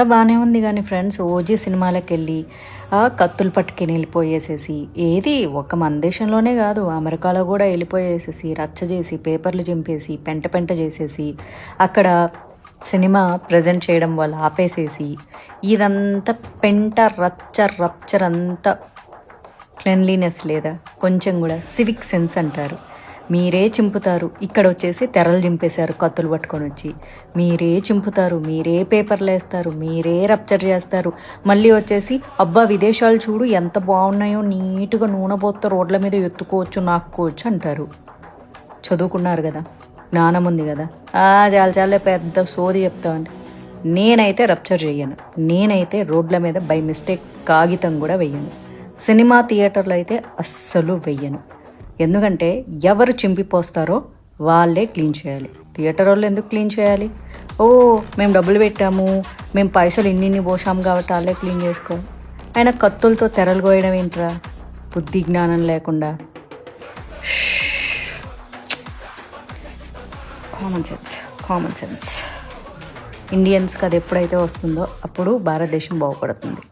అంతా బాగానే ఉంది కానీ ఫ్రెండ్స్ ఓజీ సినిమాలకు వెళ్ళి ఆ కత్తులు పట్టుకుని వెళ్ళిపోయేసేసి ఏది ఒక మన దేశంలోనే కాదు అమెరికాలో కూడా వెళ్ళిపోయేసేసి రచ్చ చేసి పేపర్లు చింపేసి పెంట పెంట చేసేసి అక్కడ సినిమా ప్రజెంట్ చేయడం వల్ల ఆపేసేసి ఇదంతా పెంట రచ్చ రప్చర్ అంతా క్లెన్లీనెస్ లేదా కొంచెం కూడా సివిక్ సెన్స్ అంటారు. మీరే చింపుతారు. ఇక్కడ వచ్చేసి తెరలు చింపేశారు కత్తులు పట్టుకొని వచ్చి. మీరే చింపుతారు మీరే పేపర్లు వేస్తారు మీరే రప్చర్ చేస్తారు. మళ్ళీ వచ్చేసి అబ్బా విదేశాలు చూడు ఎంత బాగున్నాయో నీట్గా నూనె పోత రోడ్ల మీద ఎత్తుకోవచ్చు నాక్కోవచ్చు అంటారు. చదువుకున్నారు కదా జ్ఞానం ఉంది కదా. ఆ చాలా చాలా పెద్ద సోది చెప్తామండి నేనైతే రప్చర్ చేయను నేనైతే రోడ్ల మీద బై మిస్టేక్ కాగితం కూడా వెయ్యను. సినిమా థియేటర్లో అయితే అస్సలు వెయ్యను. ఎందుకంటే ఎవరు చింపిపోస్తారో వాళ్ళే క్లీన్ చేయాలి. థియేటర్ వాళ్ళు ఎందుకు క్లీన్ చేయాలి? ఓ మేము డబ్బులు పెట్టాము. మేము పైసలు ఇన్నిన్ని పోసాము కాబట్టి వాళ్ళే క్లీన్ చేసుకో ఆయన కత్తులతో తెరలు కోయడం ఏంట్రా? బుద్ధి జ్ఞానం లేకుండా. కామన్ సెన్స్ కామన్ సెన్స్ ఇండియన్స్కి అది ఎప్పుడైతే వస్తుందో అప్పుడు భారతదేశం బాగుపడుతుంది.